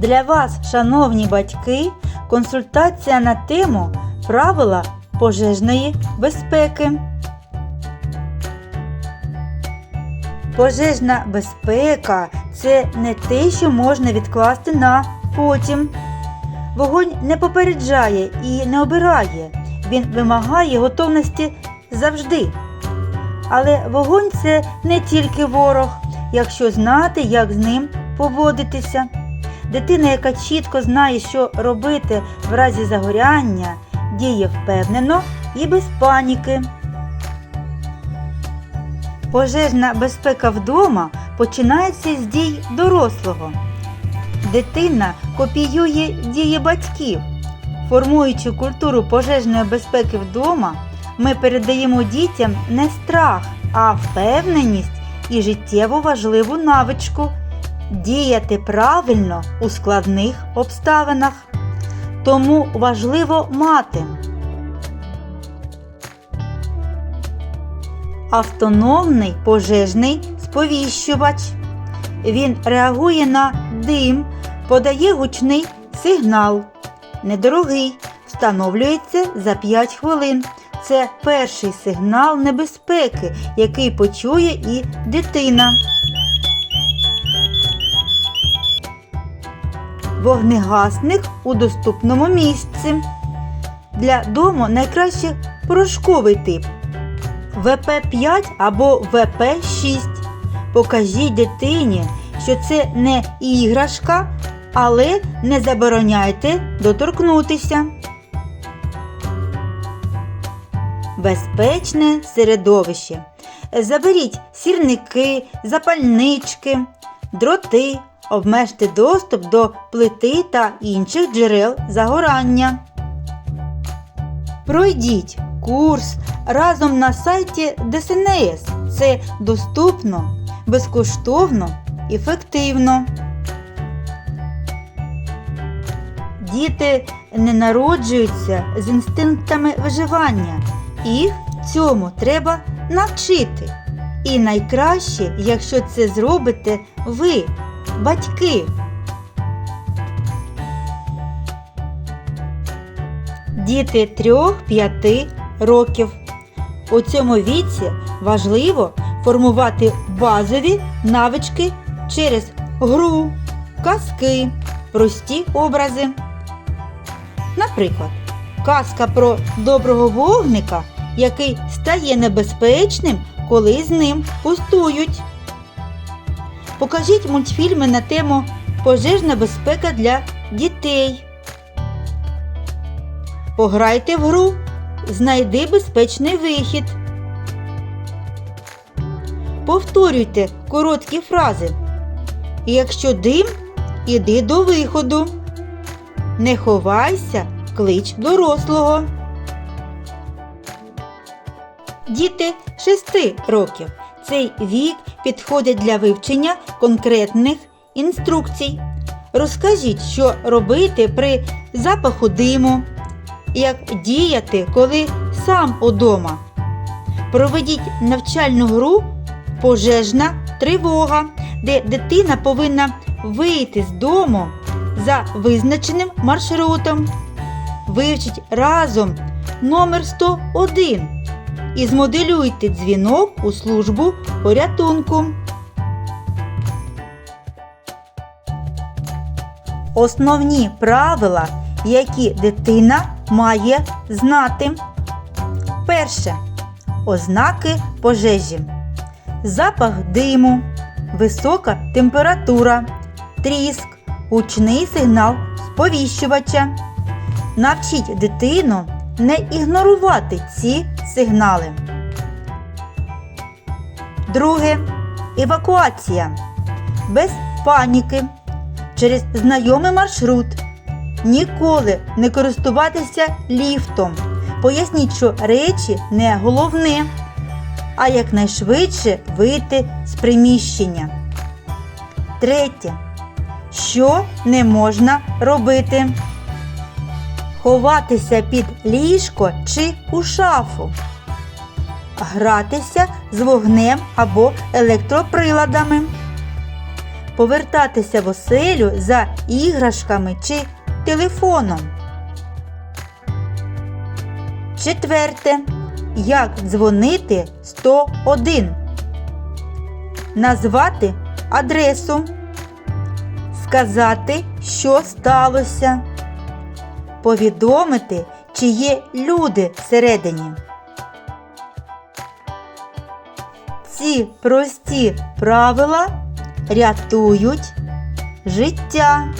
Для вас, шановні батьки, консультація на тему правила пожежної безпеки. Пожежна безпека це не те, що можна відкласти на потім. Вогонь не попереджає і не обирає. Він вимагає готовності завжди. Але вогонь це не тільки ворог, якщо знати, як з ним поводитися. Дитина, яка чітко знає, що робити в разі загоряння, діє впевнено і без паніки. Пожежна безпека вдома починається з дій дорослого. Дитина копіює дії батьків. Формуючи культуру пожежної безпеки вдома, ми передаємо дітям не страх, а впевненість і життєво важливу навичку діяти правильно у складних обставинах. Тому важливо мати автономний пожежний сповіщувач. Він реагує на дим, подає гучний сигнал. Недорогий, встановлюється за 5 хвилин. Це перший сигнал небезпеки, який почує і дитина. Вогнегасник у доступному місці. Для дому найкраще порошковий тип ВП5 або ВП6. Покажіть дитині, що це не іграшка, але не забороняйте доторкнутися. Безпечне середовище. Заберіть сірники, запальнички, дроти, обмежте доступ до плити та інших джерел загорання. Пройдіть курс разом на сайті ДСНС. Це доступно, безкоштовно, ефективно. Діти не народжуються з інстинктами виживання. Їх цьому треба навчити. І найкраще, якщо це зробите ви, батьки. Діти 3-5 років. У цьому віці важливо формувати базові навички через гру, казки, прості образи. Наприклад, казка про доброго вогника, який стає небезпечним, коли з ним пустують. Покажіть мультфільми на тему Пожежна безпека для дітей. Пограйте в гру Знайди безпечний вихід. Повторюйте короткі фрази. Якщо дим, іди до виходу. Не ховайся, клич дорослого. Діти 6 років. Цей вік підходить для вивчення конкретних інструкцій. Розкажіть, що робити при запаху диму як діяти, коли сам удома. Проведіть навчальну гру Пожежна тривога, де дитина повинна вийти з дому за визначеним маршрутом. Вивчіть разом номер 101 і змоделюйте дзвінок у службу порятунку. Основні правила, які дитина має знати. Перше. Ознаки пожежі. Запах диму, висока температура, тріск, гучний сигнал сповіщувача. Навчіть дитину не ігнорувати ці сигнали. Друге. Евакуація. Без паніки. Через знайомий маршрут. Ніколи не користуватися ліфтом. Поясніть, що речі не головне, а якнайшвидше вийти з приміщення. Третє. Що не можна робити? Ховатися під ліжко чи у шафу. Гратися з вогнем або електроприладами. повертатися в оселю за іграшками чи телефоном. Четверте. Як дзвонити 101. Назвати адресу. Сказати, що сталося. Повідомити, чи є люди всередині. Ці прості правила рятують життя.